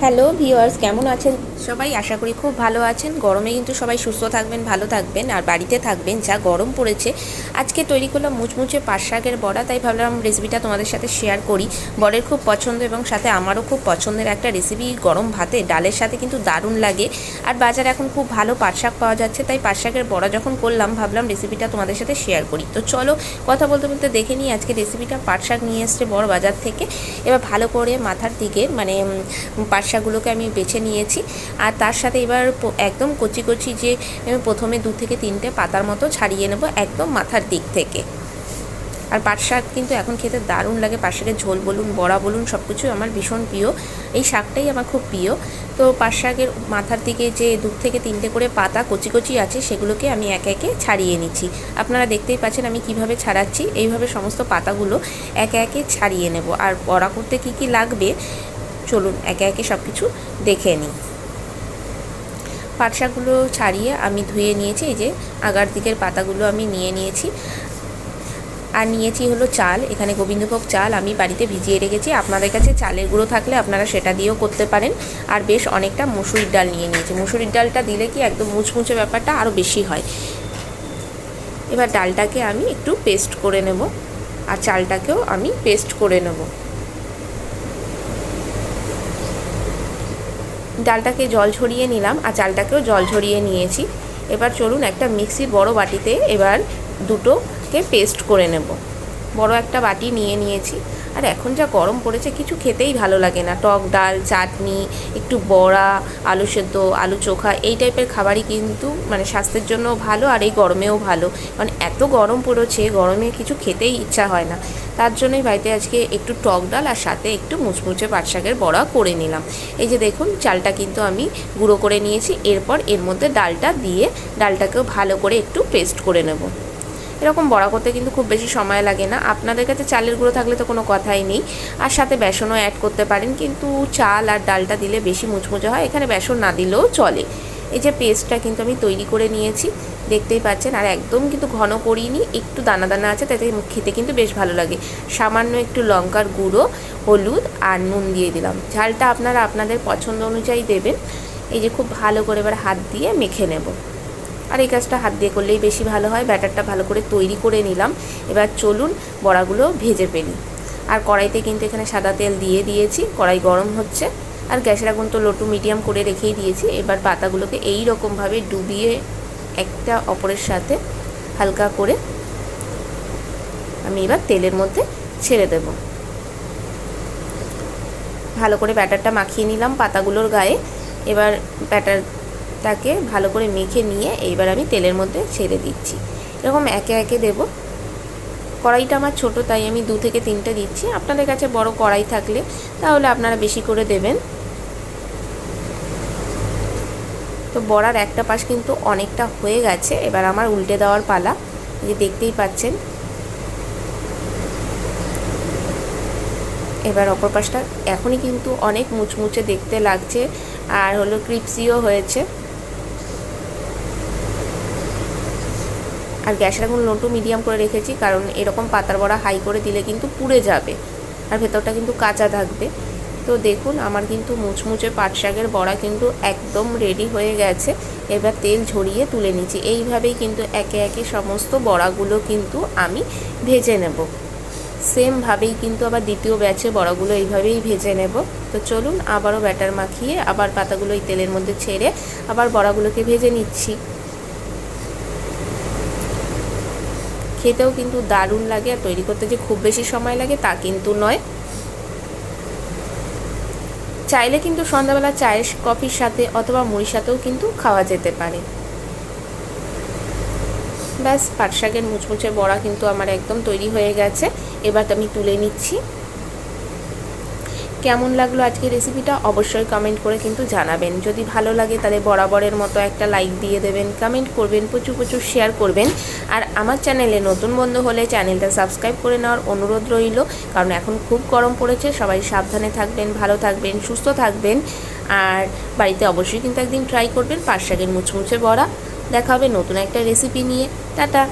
Hello viewers কেমন আছেন সবাই আশা করি খুব ভালো আছেন। গরমে কিন্তু সবাই সুস্থ থাকবেন, ভালো থাকবেন আর বাড়িতে থাকবেন। যা গরম পড়েছে, আজকে তৈরি করলাম মুচমুচে পাট শাকের বড়া। তাই ভাবলাম রেসিপিটা তোমাদের সাথে শেয়ার করি। বরের খুব পছন্দ এবং সাথে আমারও খুব পছন্দের একটা রেসিপি গরম ভাতে। ডালের সাথে কিন্তু দারুণ লাগে। আর বাজারে এখন খুব ভালো পাট শাক পাওয়া যাচ্ছে। তাই পাট শাকের বড়া যখন করলাম, ভাবলাম রেসিপিটা তোমাদের সাথে শেয়ার করি। তো চলো, কথা বলতে বলতে দেখে নিই আজকে রেসিপিটা পাট শাক নিয়ে এসছে বড় বাজার থেকে। এবার ভালো করে মাথার দিকে মানে পাট শাকগুলোকে আমি বেছে নিয়েছি। আর তার সাথে এবার একদম কচি কচি যে প্রথমে দু থেকে তিনটে পাতার মতো ছাড়িয়ে নেব একদম মাথার দিক থেকে। আর পাট শাক কিন্তু এখন খেতে দারুণ লাগে। পাট শাকের ঝোল বলুন, বড়া বলুন সব কিছু আমার ভীষণ প্রিয়। এই শাকটাই আমার খুব প্রিয়। তো পাট শাকের মাথার দিকে যে দু থেকে তিনটে করে পাতা কচি কচি আছে, সেগুলোকে আমি একে একে ছাড়িয়ে নিচ্ছি। আপনারা দেখতেই পাচ্ছেন আমি কীভাবে ছাড়াচ্ছি। এইভাবে সমস্ত পাতাগুলো একে একে ছাড়িয়ে নেব। আর বড়া করতে কি কি লাগবে? চলুন একে একে সব কিছু দেখে নিই। পাট শাকগুলো ছাড়িয়ে আমি ধুয়ে নিয়েছি, এই যে আগার দিকের পাতাগুলো আমি নিয়ে নিয়েছি। আর নিয়েছি হলো চাল, এখানে গোবিন্দভোগ চাল আমি বাড়িতে ভিজিয়ে রেখেছি। আপনাদের কাছে চালের গুঁড়ো থাকলে আপনারা সেটা দিয়েও করতে পারেন। আর বেশ অনেকটা মুসুরির ডাল নিয়ে নিয়েছি। মুসুরির ডালটা দিলে কি একদম মুচমুচে ব্যাপারটা আরও বেশি হয়। এবার ডালটাকে আমি একটু পেস্ট করে নেব। আর চালটাকেও আমি পেস্ট করে নেব। ডালটাকে জল ছড়িয়ে নিলাম আর চালটাকেও জল ছড়িয়ে নিয়েছি। এবার চলুন একটা মিক্সির বড় বাটিতে এবার দুটোকে পেস্ট করে নেব। বড় একটা বাটি নিয়ে নিয়েছি। আর এখন যা গরম পড়েছে, কিছু খেতেই ভালো লাগে না। টক ডাল, চাটনি, একটু বড়া, আলু সেদ্ধ, আলু চোখা, এই টাইপের খাবারই কিন্তু মানে স্বাস্থ্যের জন্য ভালো আর এই গরমেও ভালো। মানে এত গরম পড়েছে, গরমে কিছু খেতেই ইচ্ছা হয় না। তার জন্যই বাড়িতে আজকে একটু টক ডাল আর সাথে একটু মুচমুচে পাট শাকের বড়া করে নিলাম। এই যে দেখুন, চালটা কিন্তু আমি গুঁড়ো করে নিয়েছি। এরপর এর মধ্যে ডালটা দিয়ে ডালটাকেও ভালো করে একটু পেস্ট করে নেব। এরকম বড়া করতে কিন্তু খুব বেশি সময় লাগে না। আপনাদের কাছে চালের গুঁড়ো থাকলে তো কোনো কথাই নেই। আর সাথে বেসনও অ্যাড করতে পারেন, কিন্তু চাল আর ডালটা দিলে বেশি মুচমুচে হয়। এখানে বেসন না দিলেও চলে। এই যে পেস্টটা কিন্তু আমি তৈরি করে নিয়েছি। দেখতেই পাচ্ছেন, আর একদম কিন্তু ঘন করিনি, একটু দানা দানা আছে, তাতে খেতে কিন্তু বেশ ভালো লাগে। সামান্য একটু লঙ্কার গুঁড়ো, হলুদ আর নুন দিয়ে দিলাম। ঝালটা আপনারা আপনাদের পছন্দ অনুযায়ী দেবেন। এই যে খুব ভালো করে এবার হাত দিয়ে মেখে নেব। আর এই কাজটা হাত দিয়ে করলেই বেশি ভালো হয়। ব্যাটারটা ভালো করে তৈরি করে নিলাম। এবার চলুন বড়াগুলো ভেজে ফেলি। আর কড়াইতে কিন্তু এখানে সাদা তেল দিয়ে দিয়েছি। কড়াই গরম হচ্ছে। আর গ্যাসের আগুন তো লোটু মিডিয়াম করে রেখেই দিয়েছি। এবার পাতাগুলোকে এই রকমভাবে ডুবিয়ে একটা অপরের সাথে হালকা করে আমি এবার তেলের মধ্যে ছেড়ে দেব। ভালো করে ব্যাটারটা মাখিয়ে নিলাম পাতাগুলোর গায়ে। এবার ব্যাটারটাকে ভালো করে মেখে নিয়ে এইবার আমি তেলের মধ্যে ছেড়ে দিচ্ছি। এরকম একে একে দেব। কড়াইটা আমার ছোট, তাই আমি দু থেকে তিনটে দিচ্ছি। আপনাদের কাছে বড় কড়াই থাকলে তাহলে আপনারা বেশি করে দেবেন। তো বড়ার একটা পাশ কিন্তু অনেকটা হয়ে গেছে। এবার আমার উল্টে দেওয়ার পালা। যে দেখতেই পাচ্ছেন। এবার অপর পাশটা এখনই কিন্তু অনেক মুচমুচে দেখতে লাগছে। আর হলো ক্রিপসিও হয়েছে। আর গ্যাসের আগুন লোটো মিডিয়াম করে রেখেছি, কারণ এরকম পাতার বড়া হাই করে দিলে কিন্তু পুড়ে যাবে। আর ভেতরটা কিন্তু কাঁচা থাকবে। তো দেখুন, আমার কিন্তু মুচমুচে পাট শাকের বড়া কিন্তু একদম রেডি হয়ে গেছে। এবার তেল ঝরিয়ে তুলে নিচ্ছি। এইভাবেই কিন্তু একে একে সমস্ত বড়াগুলো কিন্তু আমি ভেজে নেব। সেমভাবেই কিন্তু আবার দ্বিতীয় ব্যাচে বড়াগুলো এইভাবেই ভেজে নেব। তো চলুন, আবারও ব্যাটার মাখিয়ে আবার পাতাগুলো এই তেলের মধ্যে ছেড়ে আবার বড়াগুলোকে ভেজে নিচ্ছি। খেতেও কিন্তু দারুণ লাগে আর তৈরি করতে যে খুব বেশি সময় লাগে তা কিন্তু নয়। চাইলে কিন্তু সন্ধ্যাবেলা চায়ের কফির সাথে অথবা মুড়ির সাথেও কিন্তু খাওয়া যেতে পারে। ব্যাস, পাট শাকের মুচমুচে বড়া কিন্তু আমার একদম তৈরি হয়ে গেছে। এবার আমি তুলে নিচ্ছি। কেমন লাগল আজকের রেসিপিটা অবশ্যই কমেন্ট করে কিন্তু জানাবেন। যদি ভালো লাগে তাহলে বরাবরের মতো একটা লাইক দিয়ে দেবেন কমেন্ট করবেন, প্রচুর প্রচুর শেয়ার করবেন। আর আমার চ্যানেলে নতুন বন্ধু হলে চ্যানেলটা সাবস্ক্রাইব করে নেওয়ার অনুরোধ রইল। কারণ এখন খুব গরম পড়েছে, সবাই সাবধানে থাকবেন, ভালো থাকবেন, সুস্থ থাকবেন। আর বাড়িতে অবশ্যই কিন্তু একদিন ট্রাই করবেন পাট শাকের মুচমুচে বড়া। দেখা হবে নতুন একটা রেসিপি নিয়ে। টাটা!